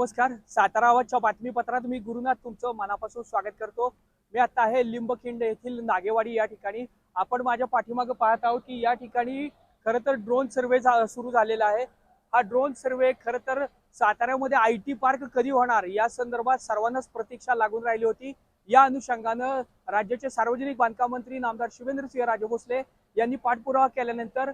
नमस्कार. सातारा आवाजच्या बातमीपत्रात मी गुरुनाथ तुमचं मनापासून स्वागत करतो. मी आता आहे लिंबखिंड येथील नागेवाडी या ठिकाणी. आपण माझ्या पाठीमागे पाहत आहोत की या ठिकाणी खरं तर ड्रोन सर्वे सुरू झालेला आहे. हा ड्रोन सर्वे खरं तर साताऱ्यामध्ये आय टी पार्क कधी होणार? या संदर्भात सर्वांनाच प्रतीक्षा लागून राहिली होती. या अनुषंगानं राज्याचे सार्वजनिक बांधकाम मंत्री नामदार शिवेंद्रसिंह राजभोसले यांनी पाठपुरावा केल्यानंतर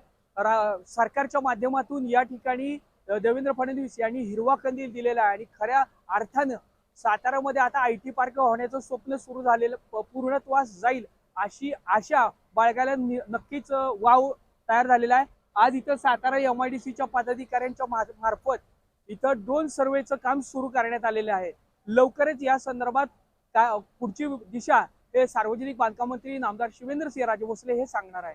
सरकारच्या माध्यमातून या ठिकाणी देवेंद्र फडणवीस यांनी हिरवा कंदील दिलेला आहे आणि खऱ्या अर्थानं साताऱ्यामध्ये आता आय टी पार्क होण्याचं स्वप्न सुरू झालेलं पूर्णत्वास जाईल अशी आशा बाळगायला नक्कीच वाव तयार झालेला आहे. आज इथं सातारा एम आय डी सीच्या पदाधिकाऱ्यांच्या मार्फत इथं ड्रोन सर्वेचं काम सुरू करण्यात आलेलं आहे. लवकरच या संदर्भात का पुढची दिशा हे सार्वजनिक बांधकाम मंत्री नामदार शिवेंद्र सिंह राजभोसले हे सांगणार आहे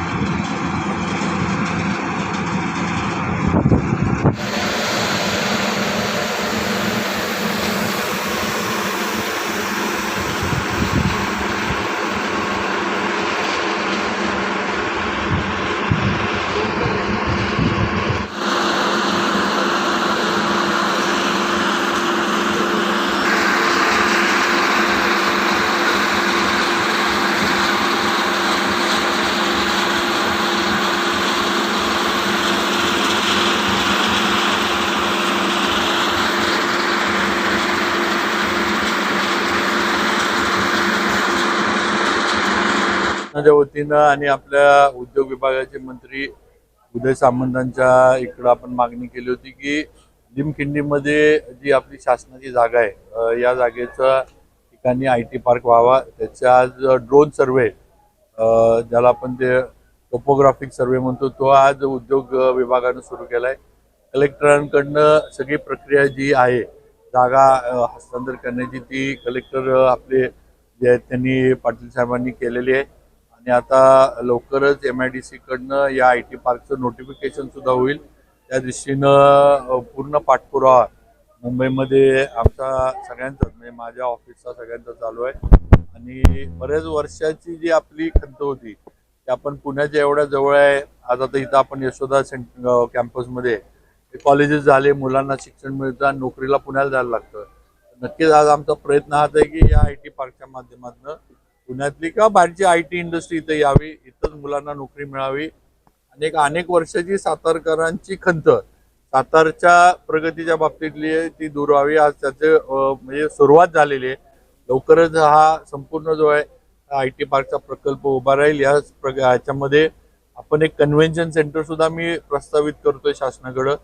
माझ्या शासनाच्या वतीनं आणि आपल्या उद्योग विभागाचे मंत्री उदय सामंतांच्या इकडं आपण मागणी केली होती की लिमखिंडीमध्ये जी आपली शासनाची जागा आहे या जागेचा ठिकाणी आय टी पार्क व्हावा. त्याच्या आज ड्रोन सर्वे ज्याला आपण ते टोपोग्राफिक सर्वे म्हणतो तो आज उद्योग विभागानं सुरू केला आहे कलेक्टरांकडनं सगळी प्रक्रिया जी आहे जागा हस्तांतर करण्याची ती कलेक्टर आपले जे आहेत त्यांनी पाटील साहेबांनी केलेली आहे. आणि आता लवकरच एम आय डी सी कडनं या आय टी पार्कचं नोटिफिकेशन सुद्धा होईल. त्या दृष्टीनं पूर्ण पाठपुरावा मुंबईमध्ये आमचा सगळ्यांचाच म्हणजे माझ्या ऑफिसचा सगळ्यांचा चालू आहे. आणि बऱ्याच वर्षाची जी आपली खंत होती ती आपण पुण्याच्या एवढ्या जवळ आहे. आज आता इथं आपण यशोदा सेंट कॅम्पसमध्ये कॉलेजेस झाले मुलांना शिक्षण मिळतं आणि नोकरीला पुण्याला जायला लागतं. नक्कीच आज आमचा प्रयत्न हाच आहे की या आय टी पार्कच्या माध्यमातून पुण्यातली किंवा बाहेरची आय टी इंडस्ट्री इथं यावी इथंच मुलांना नोकरी मिळावी. आणि एक अनेक वर्षाची सातारकरांची खंत सातारच्या प्रगतीच्या बाबतीतली आहे, ती दूर आज त्याचे म्हणजे सुरुवात झालेली आहे. लवकरच हा संपूर्ण जो आहे आय टी पार्कचा प्रकल्प उभा राहील. या प्रग याच्यामध्ये आपण एक कन्व्हेन्शन सेंटर सुद्धा मी प्रस्तावित करतोय शासनाकडं.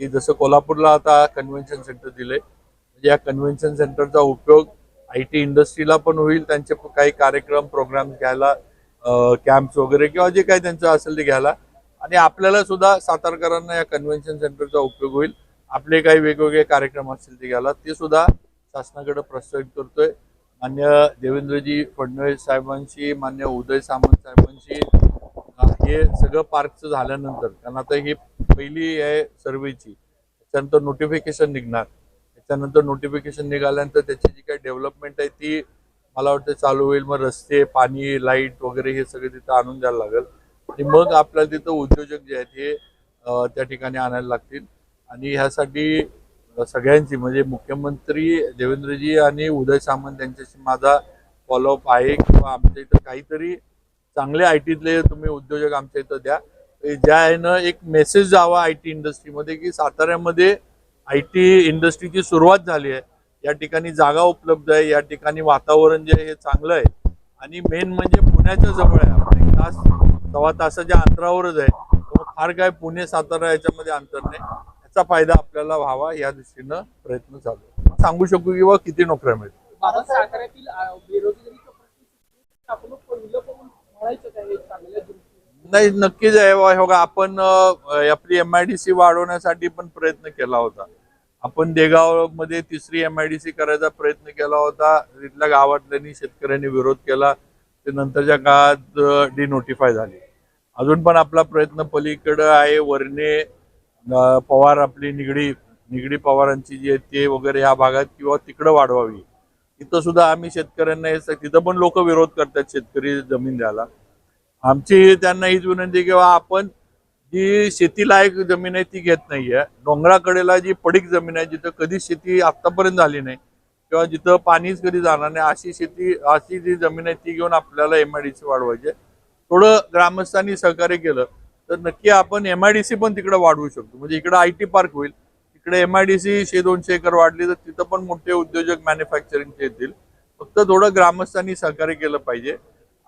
की जसं कोल्हापूरला आता कन्व्हेन्शन सेंटर दिलंय. म्हणजे या कन्व्हेन्शन सेंटरचा उपयोग आय टी इंडस्ट्रीला पण होईल त्यांचे काही कार्यक्रम प्रोग्राम घ्यायला कॅम्प्स वगैरे किंवा जे काही त्यांचं असेल ते घ्यायला. आणि आपल्याला सुद्धा सातारकरांना या कन्व्हेन्शन सेंटरचा उपयोग होईल. आपले काही वेगवेगळे कार्यक्रम असतील ते घ्यायला ते सुद्धा शासनाकडे प्रस्तावित करतोय. मान्य देवेंद्रजी फडणवीस साहेबांशी मान्य उदय सामंत साहेबांशी हे सगळं पार्कचं झाल्यानंतर कारण आता ही पहिली आहे सर्वेची त्याच्यानंतर नोटिफिकेशन निघणार. त्यानंतर नोटिफिकेशन निघाल्यानंतर त्याची जी काही डेव्हलपमेंट आहे ती मला वाटतं चालू होईल. मग रस्ते पाणी लाइट वगैरे हे सगळं तिथं आणून द्यायला लागेल. आणि मग आपल्याला तिथं उद्योजक जे आहेत हे त्या ठिकाणी आणायला लागतील. आणि ह्यासाठी सगळ्यांची म्हणजे मुख्यमंत्री देवेंद्रजी आणि उदय सामंत यांच्याशी माझा फॉलोअप आहे किंवा आमच्या इथं काहीतरी चांगले आय टीतले तुम्ही उद्योजक आमच्या इथं द्या. ज्या आहे ना एक मेसेज जावा आय टी इंडस्ट्रीमध्ये की साताऱ्यामध्ये आय टी इंडस्ट्रीची सुरुवात झाली आहे. या ठिकाणी जागा उपलब्ध आहे या ठिकाणी वातावरण जे आहे हे चांगलं आहे. आणि मेन म्हणजे पुण्याच्या जवळ आहे. आपण एक तास सव्वा तासाच्या अंतरावरच आहे. फार काय पुणे सातारा याच्यामध्ये अंतर नाही. याचा फायदा आपल्याला व्हावा या दृष्टीनं प्रयत्न चालू सांगू शकू किंवा किती नोकऱ्या मिळतील काय साताऱ्यातील नाही नक्कीच आहे बघा आपण आपली एम आय डी सी वाढवण्यासाठी पण प्रयत्न केला होता. आपण देगावमध्ये तिसरी एम आय डी सी करायचा प्रयत्न केला होता. तिथल्या गावातल्यांनी शेतकऱ्यांनी विरोध केला. ते नंतरच्या काळात डिनोटिफाय झाली. अजून पण आपला प्रयत्न पलीकडं आहे. वरणे पवार आपली निगडी निगडी पवारांची जी आहे ते वगैरे ह्या भागात किंवा तिकडं वाढवावी. तिथं सुद्धा आम्ही शेतकऱ्यांना हे तिथं पण लोक विरोध करतात शेतकरी जमीन द्यायला. आमची त्यांना हीच विनंती किंवा आपण जी शेतीलायक जमीन आहे ती घेत नाहीये. डोंगराकडेला जी पडीक जमीन आहे जिथं कधीच शेती आतापर्यंत झाली नाही किंवा जिथं पाणीच कधी जाणार नाही अशी शेती अशी जी जमीन आहे ती घेऊन आपल्याला एम आय डी सी वाढवायची थोडं ग्रामस्थांनी सहकार्य केलं तर नक्की आपण एम आय डी सी पण तिकडे वाढवू शकतो. म्हणजे इकडे आय टी पार्क होईल तिकडे सी शे दोनशे एकर वाढली तर तिथं पण मोठे उद्योजक मॅन्युफॅक्चरिंगचे येतील. फक्त थोडं ग्रामस्थांनी सहकार्य केलं पाहिजे.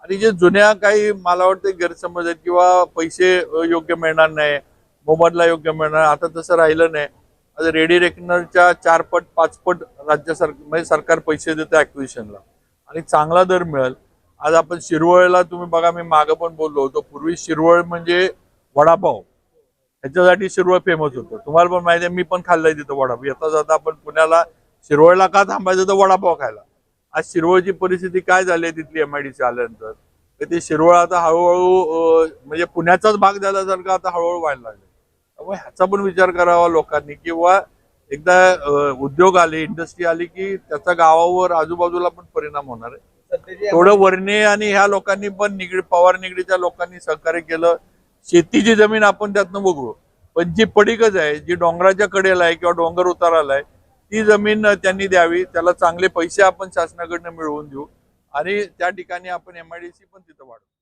आणि जे जुन्या काही मला वाटतं गैरसमज आहेत किंवा पैसे योग्य मिळणार नाही मोबदला योग्य मिळणार आता तसं राहिलं नाही. आता रेडी रेकनरच्या चार पट राज्य सर म्हणजे सरकार पैसे देतं ॲक्विशनला आणि चांगला दर मिळेल. आज आपण शिरवळला तुम्ही बघा मी मागं पण बोललो होतो. पूर्वी शिरवळ म्हणजे वडापाव. ह्याच्यासाठी शिरवळ फेमस होतं. तुम्हाला पण माहिती आहे मी पण खाल्लंय तिथं वडापाव. येता जाता आपण पुण्याला शिरवळला का थांबायचं तर वडापाव खायला. आज शिरवळची परिस्थिती काय झाली आहे तिथली एमआयडीसी आल्यानंतर? तर ते शिरवळ आता हळूहळू म्हणजे पुण्याचाच भाग झाल्यासारखं आता हळूहळू व्हायला लागले त्यामुळे ह्याचा पण विचार करावा लोकांनी किंवा एकदा उद्योग आले इंडस्ट्री आली की त्याचा गावावर आजूबाजूला पण परिणाम होणार आहे. थोडं वर्णे आणि ह्या लोकांनी पण निगडी पवार निगडीच्या लोकांनी सहकार्य केलं. शेतीची जमीन आपण त्यातनं बघू. पण जी पडीकच आहे जी डोंगराच्या कडेला आहे किंवा डोंगर उताराला आहे ती जमीन त्यांनी द्यावी त्याला चांगले पैसे आपण शासनाकडनं मिळवून देऊ आणि त्या ठिकाणी आपण एमआयडीसी पण तिथं वाढवू.